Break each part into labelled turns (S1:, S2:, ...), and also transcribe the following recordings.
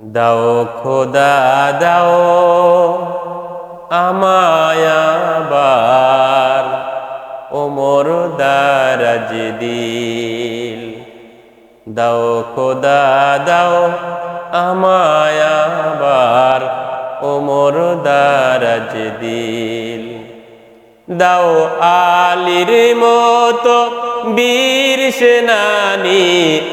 S1: দাও খোদা, দাও আমায়াবার ওমর দারাজ দিল। দাও খোদা, দাও আমায়াবার ওমর দারাজ দিল। দাও আলির মতো বীর সেনানি,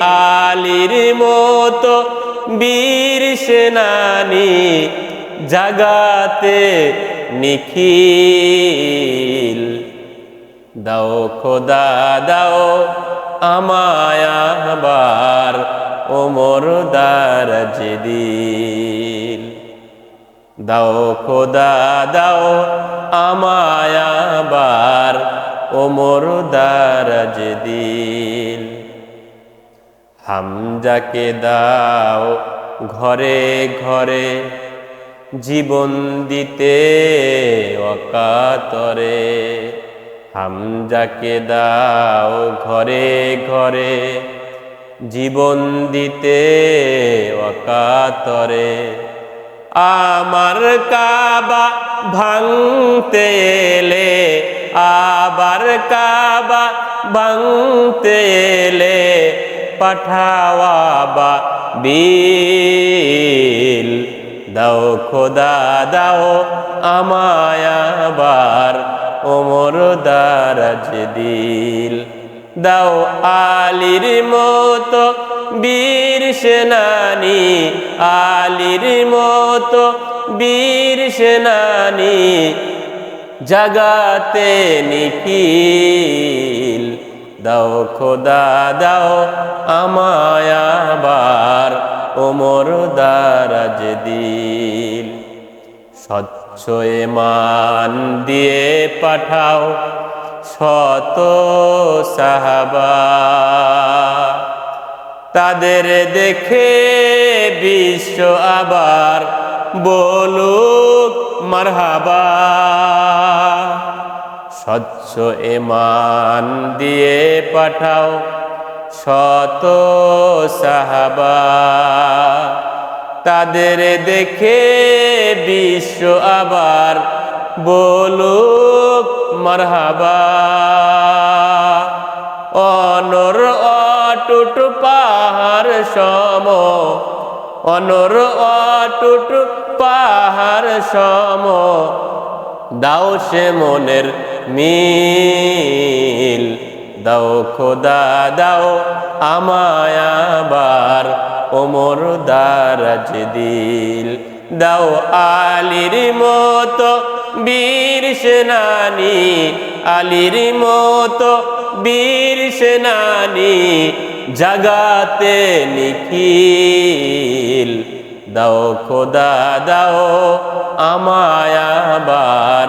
S1: আলির মতো বীর সেনানি জাগাতে নিখিল। দাও খোদা, দাও আমায়াবার ওমর দারাজ দিল দাও খোদা, দাও আমায়াবার ওমর দারাজ দিল হামজাকে দাও ঘরে ঘরে, জীবন দিতে অকাতরে। হামজাকে দাও ঘরে ঘরে, জীবন দিতে অকাতরে। আমার কাবা ভাঙতে এলে, আবার কাবা ভাঙতে এলে পাঠাওয়াবা, বিল দাও, খোদা দাও আমায়াবার ওমর দারাজ দিল। দাও আলির মতো বীর সেনানি, আলির মতো বীর সেনানি, জাগাতে নিখিল। দাও খোদা, দাও আমায়াবার ওমর দারাজ দিল। স্বচ্ছ মান দিয়ে পাঠাও শত সাহাবা। তাদের দেখে বিশ্ব আবার বলুক, মারহাবা। স্বচ্ছ এমান দিয়ে পাঠাও শত সাহাবা। তাদের দেখে বিশ্ব আবার বলুক মারহাবা। অনর অটুট পাহাড় সম, অনর অটুট পাহাড় সম। দাও সে মনের মিল। দাও খোদা, দাও আমায়াবার ওমর দারাজ দিল। দাও আলির মতো বীর সেনানি, আলির মতো বীর সেনানি জাগাতে নিখিল। দাও খোদা, দাও আমায়াবার